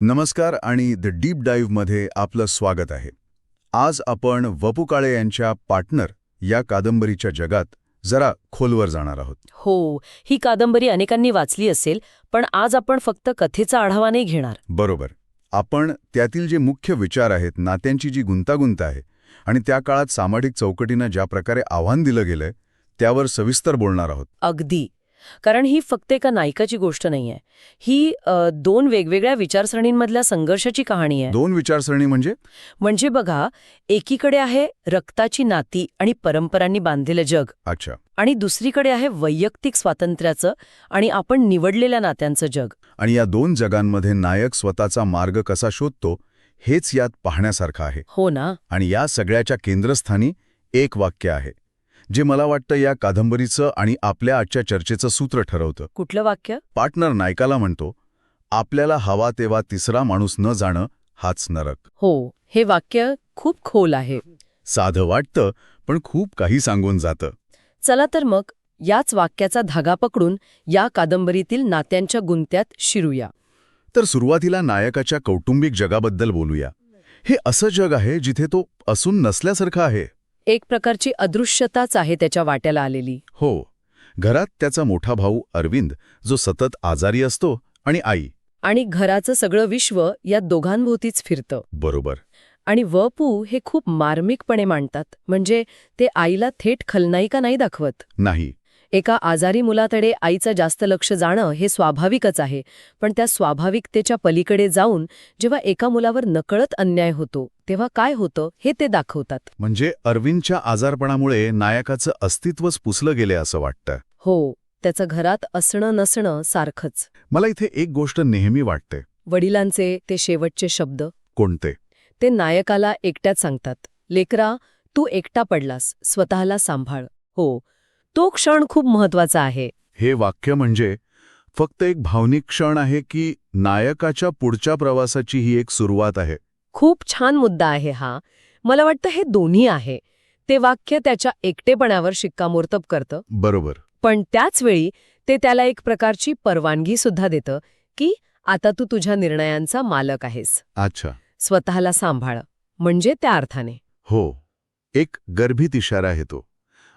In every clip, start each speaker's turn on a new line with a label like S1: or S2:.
S1: नमस्कार आणि the deep डाईव्हमध्ये आपलं स्वागत आहे. आज आपण वपू काळे यांच्या पार्टनर या कादंबरीच्या जगात जरा खोलवर जाणार आहोत.
S2: हो ही कादंबरी अनेकांनी वाचली असेल पण आज आपण फक्त कथेचा आढावा नाही घेणार.
S1: बरोबर. आपण त्यातील जे मुख्य विचार आहेत नात्यांची जी गुंतागुंत आहे आणि त्या काळात सामाजिक चौकटीनं ज्या प्रकारे आव्हान दिलं गेलंय त्यावर सविस्तर बोलणार आहोत.
S2: अगदी. कारण ही फक्त एका नायकाची गोष्ट नाहीये. ही अ, दोन वेगवेगळ्या विचारसरणींमधल्या संघर्षाची कहाणी आहे.
S1: दोन विचारसरणी म्हणजे?
S2: म्हणजे बघा एकीकडे आहे रक्ताची नाती आणि परंपरांनी बांधलेलं जग.
S1: अच्छा.
S2: आणि दुसरीकडे आहे वैयक्तिक स्वातंत्र्याचं आणि आपण निवडलेल्या नात्यांचं जग.
S1: आणि या दोन जगांमध्ये नायक स्वतःचा मार्ग कसा शोधतो हेच यात पाहण्यासारखं आहे.
S2: हो ना.
S1: आणि या सगळ्याच्या केंद्रस्थानी एक वाक्य आहे. जे मला वाटतं या कादंबरीचं आणि आपल्या आजच्या चर्चेचं सूत्र ठरवतं.
S2: कुठलं वाक्य?
S1: पार्टनर नायकाला म्हणतो आपल्याला हवा तेव्हा तिसरा माणूस न जाणं हाच नरक.
S2: हो हे वाक्य खूप खोल आहे.
S1: साधं वाटतं पण खूप काही सांगून जातं.
S2: चला तर मग याच वाक्याचा धागा पकडून या कादंबरीतील नात्यांच्या गुंत्यात शिरूया.
S1: तर सुरुवातीला नायकाच्या कौटुंबिक जगाबद्दल बोलूया. हे असं जग आहे जिथे तो असून नसल्यासारखं आहे.
S2: एक प्रकारची अदृश्यताच आहे त्याच्या वाट्याला आलेली.
S1: हो घरात त्याचा मोठा भाऊ अरविंद जो सतत आजारी असतो आणि आई.
S2: आणि घराचं सगळं विश्व या दोघांभोवतीच फिरतं.
S1: बरोबर.
S2: आणि वपू हे खूप मार्मिकपणे मांडतात म्हणजे ते आईला थेट खलनायिका नाही दाखवत.
S1: नाही.
S2: एका आजारी मुलाकडे आईचं जास्त लक्ष जाणं हे स्वाभाविकच आहे. पण त्या स्वाभाविकतेच्या पलीकडे जाऊन जेव्हा एका मुलावर नकळत अन्याय होतो तेव्हा काय होतं हे ते दाखवतात.
S1: म्हणजे अरविंदच्या आजारपणामुळे नायकाचं अस्तित्वच पुसलं गेले असं वाटतं.
S2: हो त्याचं घरात असणं नसणं सारखंच.
S1: मला इथे एक गोष्ट नेहमी वाटते.
S2: वडिलांचे ते शेवटचे शब्द.
S1: कोणते?
S2: ते नायकाला एकट्यात सांगतात. लेकरा तू एकटा पडलास स्वतःला सांभाळ. हो तो क्षण खूप महत्त्वाचा आहे.
S1: हे वाक्य म्हणजे फक्त एक भावनिक क्षण आहे की नायकाच्या पुढच्या प्रवासाची ही एक सुरुवात आहे.
S2: खूप छान मुद्दा आहे हा. मला वाटतं हे दोन्ही आहे. ते वाक्य त्याच्या एकटेपणावर शिक्कामोर्तब करतं.
S1: बरोबर.
S2: पण त्याचवेळी ते त्याला एक प्रकारची परवानगी सुद्धा देतं की आता तू तुझ्या निर्णयांचा मालक आहेस.
S1: अच्छा.
S2: स्वतःला सांभाळ. म्हणजे त्या अर्थाने.
S1: हो. एक गर्भित इशारा आहे तो.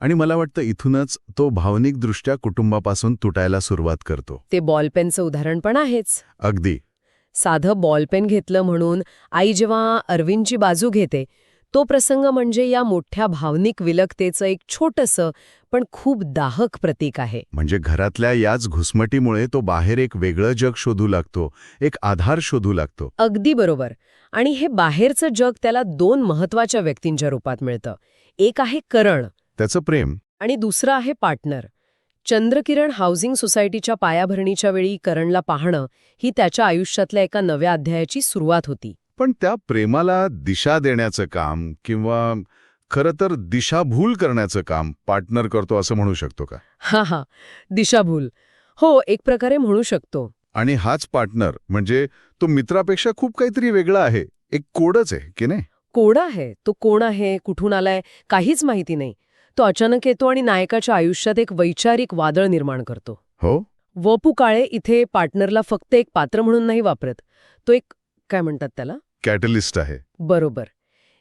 S1: आणि मला वाटतं इथूनच तो भावनिकदृष्ट्या कुटुंबापासून तुटायला सुरुवात करतो.
S2: ते बॉलपेनचं उदाहरण पण आहेच.
S1: अगदी.
S2: साधं बॉलपेन घेतलं म्हणून आई जेव्हा अरविंदची बाजू घेते तो प्रसंग म्हणजे या मोठ्या भावनिक विलकतेचं एक छोटंसं पण खूप दाहक प्रतीक आहे.
S1: म्हणजे घरातल्या याच घुसमटीमुळे तो बाहेर एक वेगळं जग शोधू लागतो एक आधार शोधू लागतो.
S2: अगदी बरोबर. आणि हे बाहेरचं जग त्याला दोन महत्त्वाच्या व्यक्तींच्या रूपात मिळतं. एक आहे करण
S1: त्याचं प्रेम.
S2: आणि दुसरं आहे पार्टनर. चंद्रकिरण हाऊसिंग सोसायटीच्या पायाभरणीच्या वेळी करणला पाहणं ही त्याच्या आयुष्यातल्या एका नव्या अध्यायाची सुरुवात होती.
S1: पण त्या प्रेमाला दिशा देण्याचं काम किंवा खरं तर दिशाभूल करण्याचं काम पार्टनर करतो असं म्हणू शकतो का?
S2: हा हा. दिशाभूल. हो एक प्रकारे म्हणू शकतो.
S1: आणि हाच पार्टनर म्हणजे तो मित्रापेक्षा खूप काहीतरी वेगळा आहे. एक कोडच आहे की नाही?
S2: कोण आहे. तो कोण आहे? कुठून आलाय? काहीच माहिती नाही. तो अचानक येतो आणि नायकाच्या आयुष्यात एक वैचारिक वादळ निर्माण करतो.
S1: हो?
S2: वपू काळे इथे पार्टनरला फक्त एक पात्र म्हणून नाही वापरत. तो एक काय म्हणतात त्याला?
S1: कॅटलिस्ट आहे.
S2: बरोबर.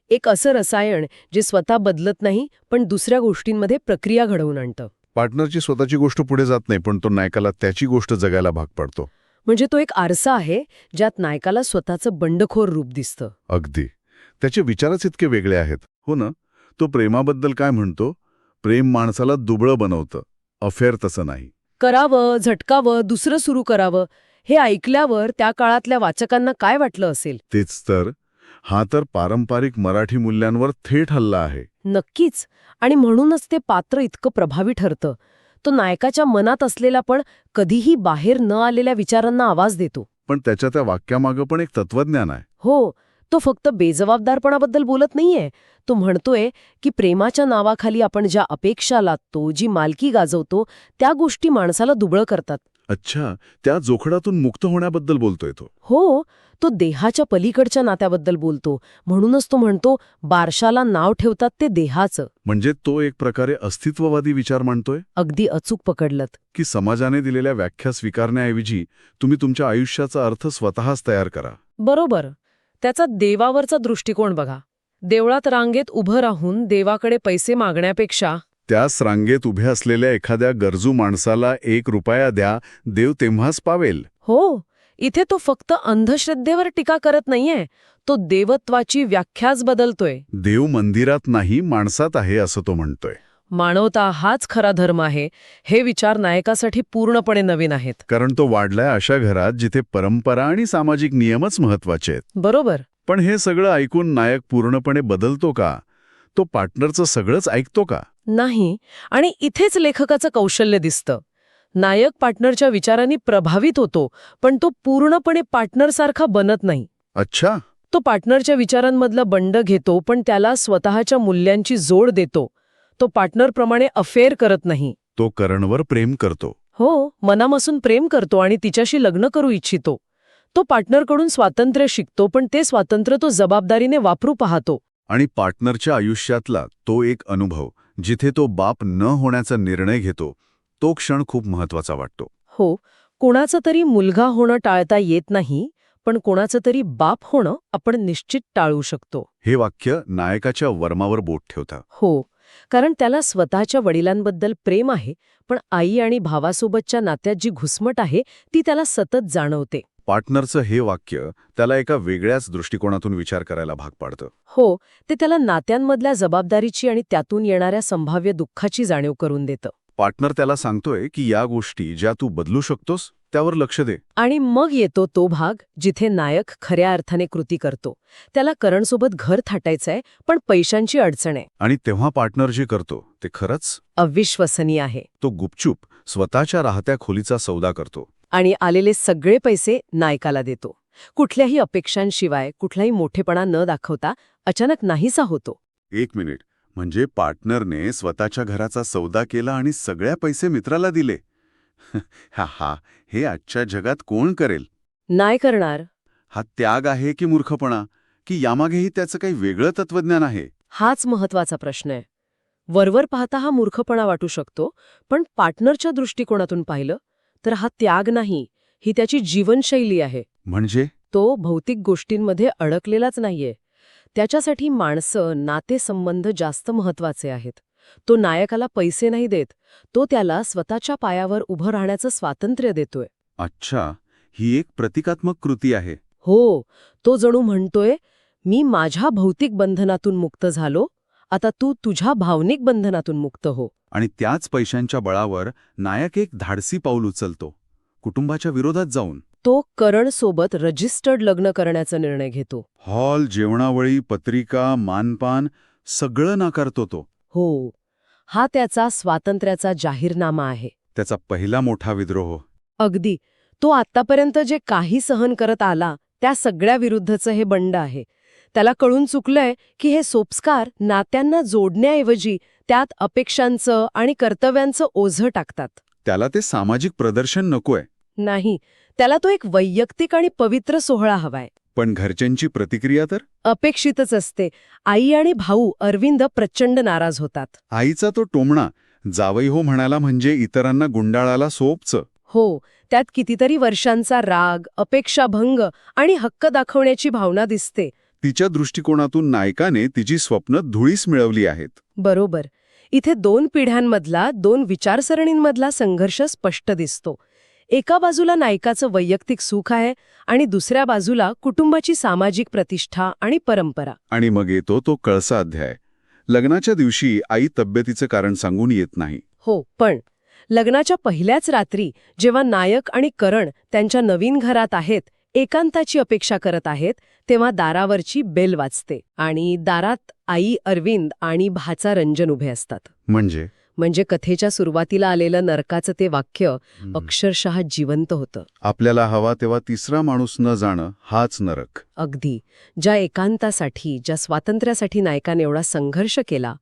S2: एक असं रसायन जे स्वतः बदलत नाही पण दुसऱ्या गोष्टींमध्ये प्रक्रिया घडवून आणतं.
S1: पार्टनरची स्वतःची गोष्ट पुढे जात नाही पण तो नायकाला त्याची गोष्ट जगायला भाग पडतो.
S2: म्हणजे तो एक आरसा आहे ज्यात नायकाला स्वतःचं बंडखोर रूप दिसतं.
S1: अगदी. त्याचे विचारच इतके वेगळे आहेत. हो ना? तो प्रेमाबद्दल काय म्हणतो? प्रेम माणसाला दुबळं बनवतं. अफेअर तसं नाही.
S2: करावं झटकावं दुसरं सुरू करावं हे ऐकल्यावर त्या काळातल्या वाचकांना काय वाटलं असेल?
S1: तेच तर. हा तर पारंपरिक मराठी मूल्यांवर थेट हल्ला आहे.
S2: नक्कीच. आणि म्हणूनच ते पात्र इतकं प्रभावी ठरतं. तो नायकाच्या मनात असलेला पण कधीही बाहेर न आलेल्या विचारांना आवाज देतो.
S1: पण त्याच्या त्या वाक्यामागं पण एक तत्वज्ञान आहे.
S2: हो. तो फक्त बेजबाबदारपणाबद्दल बोलत नाहीये. तो म्हणतोय की प्रेमाच्या नावाखाली आपण ज्या अपेक्षा लादतो जी मालकी गाजवतो त्या गोष्टी माणसाला दुबळं करतात.
S1: अच्छा त्या जोखडातून मुक्त होण्याबद्दल बोलतोय तो.
S2: हो तो देहाच्या पलीकडच्या नात्याबद्दल बोलतो. म्हणूनच तो म्हणतो बारशाला नाव ठेवतात ते देहाचं.
S1: म्हणजे तो एक प्रकारे अस्तित्ववादी विचार मांडतोय?
S2: अगदी अचूक पकडलत.
S1: की समाजाने दिलेल्या व्याख्या स्वीकारण्याऐवजी तुम्ही तुमच्या आयुष्याचा अर्थ स्वतःच तयार करा.
S2: बरोबर. त्याचा देवावरचा दृष्टिकोन बघा. देवळात रांगेत उभं राहून देवाकडे पैसे मागण्यापेक्षा
S1: त्याच रांगेत उभ्या असलेल्या एखाद्या गरजू माणसाला एक रुपया द्या देव तेव्हाच पावेल.
S2: हो इथे तो फक्त अंधश्रद्धेवर टीका करत नाहीये तो देवत्वाची व्याख्याच बदलतोय.
S1: देव मंदिरात नाही माणसात आहे असं तो म्हणतोय.
S2: मानवता हाच खरा धर्म आहे हे विचार नायकासाठी पूर्णपणे नवीन आहेत.
S1: कारण तो वाढलाय अशा घरात जिथे परंपरा आणि सामाजिक नियमच महत्त्वाचे आहेत.
S2: बरोबर.
S1: पण हे सगळं ऐकून नायक पूर्णपणे बदलतो का? तो पार्टनरचं सगळंच ऐकतो का?
S2: नाही आणि इथेच लेखकाचं कौशल्य दिसतं. नायक पार्टनरच्या विचारांनी प्रभावित होतो पण तो पूर्णपणे पार्टनरसारखा बनत नाही.
S1: अच्छा.
S2: तो पार्टनरच्या विचारांमधला बंड घेतो पण त्याला स्वतःच्या मूल्यांची जोड देतो. तो पार्टनरप्रमाणे अफेअर करत नाही.
S1: तो करणवर प्रेम करतो.
S2: हो मनापासून प्रेम करतो आणि तिच्याशी लग्न करू इच्छितो. तो पार्टनरकडून स्वातंत्र्य शिकतो पण ते स्वातंत्र्य तो जबाबदारीने वापरू पाहतो.
S1: आणि पार्टनरच्या आयुष्यातला तो एक अनुभव जिथे तो बाप न होण्याचा निर्णय घेतो तो क्षण खूप महत्त्वाचा वाटतो.
S2: हो कोणाचं तरी मुलगा होणं टाळता येत नाही पण कोणाचं तरी बाप होणं आपण निश्चित टाळू शकतो.
S1: हे वाक्य नायकाच्या वर्मावर बोट ठेवतं.
S2: हो कारण त्याला स्वतःच्या वडिलांबद्दल प्रेम आहे पण आई आणि भावासोबतच्या नात्यात जी घुसमट आहे ती त्याला सतत जाणवते.
S1: पार्टनरचं हे वाक्य त्याला एका वेगळ्याच दृष्टिकोनातून विचार करायला भाग पाडतं.
S2: हो ते त्याला नात्यांमधल्या जबाबदारीची आणि त्यातून येणाऱ्या संभाव्य दुःखाची जाणीव करून देतं.
S1: पार्टनर त्याला सांगतोय की या गोष्टी ज्या तू बदलू शकतोस त्यावर लक्ष दे.
S2: आणि मग येतो तो भाग जिथे नायक खऱ्या अर्थाने कृती करतो. त्याला करणसोबत घर थाटायचंय पण पैशांची अडचण आहे.
S1: आणि तेव्हा पार्टनर जे करतो ते खरंच
S2: अविश्वसनीय आहे.
S1: तो गुपचूप स्वतःच्या राहत्या खोलीचा सौदा करतो.
S2: आणि आलेले सगळे पैसे नायकाला देतो. कुठल्याही अपेक्षांशिवाय कुठलाही मोठेपणा न दाखवता अचानक नाहीसा होतो.
S1: एक मिनिट. म्हणजे पार्टनरने स्वतःच्या घराचा सौदा केला आणि सगळ्या पैसे मित्राला दिले. हा हा हे आजच्या जगात कोण करेल?
S2: नाही करणार.
S1: हा त्याग आहे की मूर्खपणा? की यामागेही त्याचं काही वेगळं तत्वज्ञान आहे?
S2: हाच महत्त्वाचा प्रश्न आहे. वरवर पाहता हा मूर्खपणा वाटू शकतो पण पार्टनरच्या दृष्टिकोनातून पाहिलं तर हा त्याग नाही ही त्याची जीवनशैली आहे.
S1: म्हणजे?
S2: तो भौतिक गोष्टींमध्ये अडकलेलाच नाहीये. त्याच्यासाठी माणसं नातेसंबंध जास्त महत्त्वाचे आहेत. तो नायकाला पैसे नाही देत तो त्याला स्वतःच्या पायावर उभं राहण्याचं स्वातंत्र्य देतोय.
S1: अच्छा ही एक प्रतिकात्मक कृती आहे.
S2: हो तो जणू म्हणतोय मी माझ्या भौतिक बंधनातून मुक्त झालो आता तू तुझ्या भावनिक बंधनातून मुक्त हो.
S1: आणि त्याच पैशांच्या बळावर नायक एक धाडसी पाऊल उचलतो. कुटुंबाच्या विरोधात जाऊन.
S2: तो करणसोबत रजिस्टर्ड लग्न करण्याचा निर्णय घेतो.
S1: हॉल जेवणावळी पत्रिका मानपान सगळं नाकारतो तो.
S2: हो हा त्याचा स्वातंत्र्याचा जाहीरनामा आहे.
S1: त्याचा पहिला मोठा विद्रोह.
S2: अगदी तो आत्तापर्यंत जे काही सहन करत आला त्या सगळ्या विरुद्धचं हे बंड आहे. त्याला कळून चुकलंय की हे सोपस्कार नात्यांना जोडण्याऐवजी त्यात अपेक्षांचं आणि कर्तव्यांचं ओझं टाकतात.
S1: त्याला ते सामाजिक प्रदर्शन नकोय.
S2: नाही त्याला तो एक वैयक्तिक आणि पवित्र सोहळा हवाय.
S1: पण घरच्यांची प्रतिक्रिया तर?
S2: अपेक्षितच असते. आई आणि भाऊ अरविंद प्रचंड नाराज होतात.
S1: आईचा तो टोमणा जावई हो म्हणाला म्हणजे इतरांना गुंडाळाला सोपचं.
S2: हो त्यात कितीतरी वर्षांचा राग अपेक्षाभंग आणि हक्क दाखवण्याची भावना दिसते.
S1: तिच्या दृष्टिकोनातून नायकाने तिची स्वप्न धुळीस मिळवली आहेत.
S2: बरोबर. इथे दोन पिढ्यांमधला दोन विचारसरणींमधला संघर्ष स्पष्ट दिसतो. एका बाजूला नायकाचं वैयक्तिक सुख आहे आणि दुसऱ्या बाजूला कुटुंबाची सामाजिक प्रतिष्ठा आणि परंपरा.
S1: आणि मग येतो तो कळसा अध्याय. लग्नाच्या दिवशी आई तब्येतीचं कारण सांगून येत नाही.
S2: हो पण लग्नाच्या पहिल्याच रात्री जेव्हा नायक आणि करण त्यांच्या नवीन घरात आहेत एकांताची अपेक्षा करत आहेत तेव्हा दारावरची बेल वाजते आणि दारात आई अरविंद आणि भाचा रंजन उभे असतात.
S1: म्हणजे?
S2: म्हणजे कथेच्या सुरुवातीला आलेलं नरकाचं ते वाक्य अक्षरशः जिवंत होतं.
S1: आपल्याला हवा तेव्हा तिसरा माणूस न जाणं हाच नरक.
S2: अगदी. ज्या एकांतासाठी ज्या स्वातंत्र्यासाठी नायकाने एवढा संघर्ष केला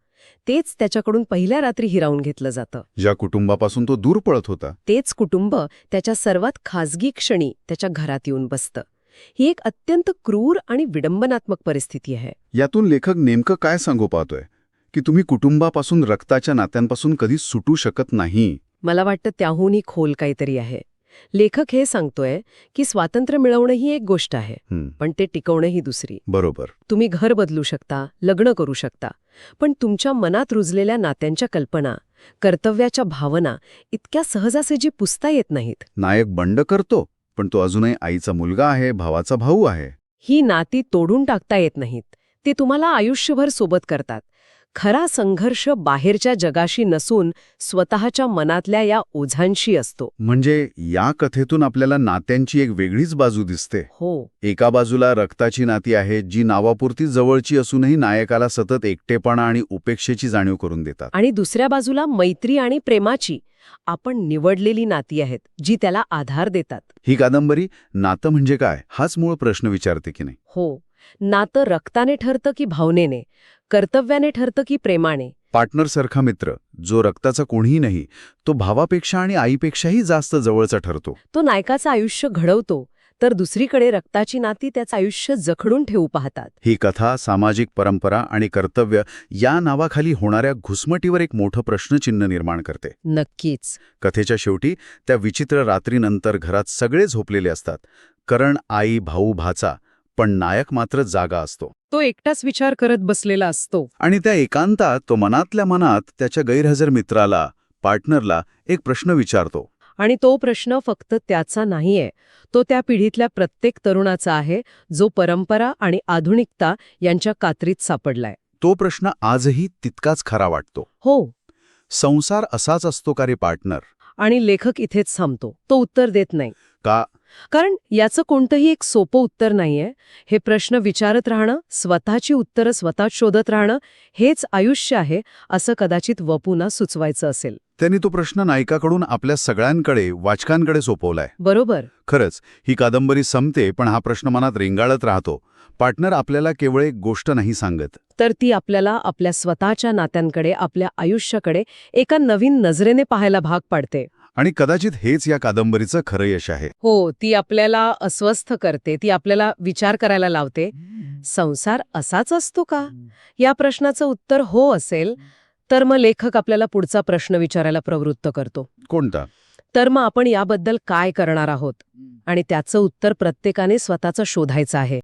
S2: तेच त्याच्याकडून पहिल्या रात्री हिरावून घेतलं जातं.
S1: ज्या कुटुंबापासून तो दूर पळत होता.
S2: तेच कुटुंब त्याच्या सर्वात खाजगी क्षणी त्याच्या घरात येऊन बसतं. ही एक अत्यंत क्रूर आणि विडंबनात्मक परिस्थिती आहे.
S1: यातून लेखक नेमकं काय सांगू पाहतोय? की तुम्ही कुटुंबापासून रक्ताच्या नात्यांपासून कधी सुटू शकत नाही.
S2: मला वाटतं त्याहूनही खोल काहीतरी आहे. लेखक हे सांगतोय की स्वातंत्र्य मिळवणं ही एक गोष्ट आहे पण ते टिकवणं ही दुसरी.
S1: बरोबर.
S2: तुम्ही घर बदलू शकता लग्न करू शकता पण तुमच्या मनात रुजलेल्या नात्यांच्या कल्पना कर्तव्याच्या भावना इतक्या सहजासहजी पुसता येत नाहीत.
S1: नायक बंड करतो पण तो अजूनही आईचा मुलगा आहे भावाचा भाऊ आहे.
S2: ही नाती तोडून टाकता येत नाहीत. ते तुम्हाला आयुष्यभर सोबत करतात. खरा संघर्ष बाहेरच्या जगाशी नसून स्वतःच्या मनातल्या या ओझांशी असतो.
S1: म्हणजे या कथेतून आपल्याला नात्यांची एक वेगळीच बाजू दिसते.
S2: हो.
S1: एका बाजूला रक्ताची नाती आहेत जी नावापुरती जवळची असूनही नायकाला सतत एकटेपणा आणि उपेक्षेची जाणीव करून देतात.
S2: आणि दुसऱ्या बाजूला मैत्री आणि प्रेमाची आपण निवडलेली नाती आहेत जी त्याला आधार देतात.
S1: ही कादंबरी नातं म्हणजे काय हाच मूळ प्रश्न विचारते की नाही?
S2: हो. नातं रक्ताने ठरतं की भावनेने? कर्तव्याने ठरतं की प्रेमाने?
S1: पार्टनरसारखा मित्र जो रक्ताचा कोणीही नाही तो भावापेक्षा आणि आईपेक्षाही जास्त जवळचा ठरतो.
S2: तो नायकाचं आयुष्य घडवतो तर दुसरीकडे रक्ताची नाती त्याचं आयुष्य जखडून ठेवू पाहतात.
S1: ही कथा सामाजिक परंपरा आणि कर्तव्य या नावाखाली होणाऱ्या घुसमटीवर एक मोठं प्रश्नचिन्ह निर्माण करते.
S2: नक्कीच.
S1: कथेच्या शेवटी त्या विचित्र रात्रीनंतर घरात सगळे झोपलेले असतात. करण आई भाऊ भाचा पण नायक मात्र जागा असतो.
S2: तो एकटाच विचार करत बसलेला असतो.
S1: आणि त्या एकांतात तो मनातल्या मनात त्याच्या गैरहजर मित्राला पार्टनरला एक प्रश्न विचारतो.
S2: आणि तो प्रश्न फक्त त्याचा नाहीये. तो त्या पिढीतल्या प्रत्येक तरुणाचा आहे जो परंपरा आणि आधुनिकता यांच्या कात्रीत सापडलाय.
S1: तो प्रश्न आजही तितकाच खरा वाटतो.
S2: हो.
S1: संसार असाच असतो का रे पार्टनर?
S2: आणि लेखक इथेच थांबतो. तो उत्तर देत नाही.
S1: का?
S2: कारण याचं कोणतंही एक सोपं उत्तर नाहीये. हे प्रश्न विचारत राहणं स्वतःची उत्तरं स्वतः शोधत राहणं हेच आयुष्य आहे असं कदाचित वपुना सुचवायचं असेल.
S1: त्यांनी तो प्रश्न नायिकाकडून आपल्या सगळ्यांकडे वाचकांकडे सोपवलाय.
S2: बरोबर.
S1: खरंच ही कादंबरी संपते पण हा प्रश्न मनात रेंगाळत राहतो. पार्टनर आपल्याला केवळ एक गोष्ट नाही सांगत.
S2: तर ती आपल्याला आपल्या स्वतःच्या नात्यांकडे आपल्या आयुष्याकडे एका नवीन नजरेने पाहायला भाग पाडते.
S1: आणि कदाचित हेच या कादंबरीचं खरं यश आहे.
S2: हो ती आपल्याला अस्वस्थ करते ती आपल्याला विचार करायला लावते. संसार असाच असतो का? या प्रश्नाचं उत्तर हो असेल तर मग लेखक आपल्याला पुढचा प्रश्न विचारायला प्रवृत्त करतो.
S1: कोणता?
S2: तर मग आपण याबद्दल काय करणार आहोत? आणि त्याचं उत्तर प्रत्येकाने स्वतःचं शोधायचं आहे.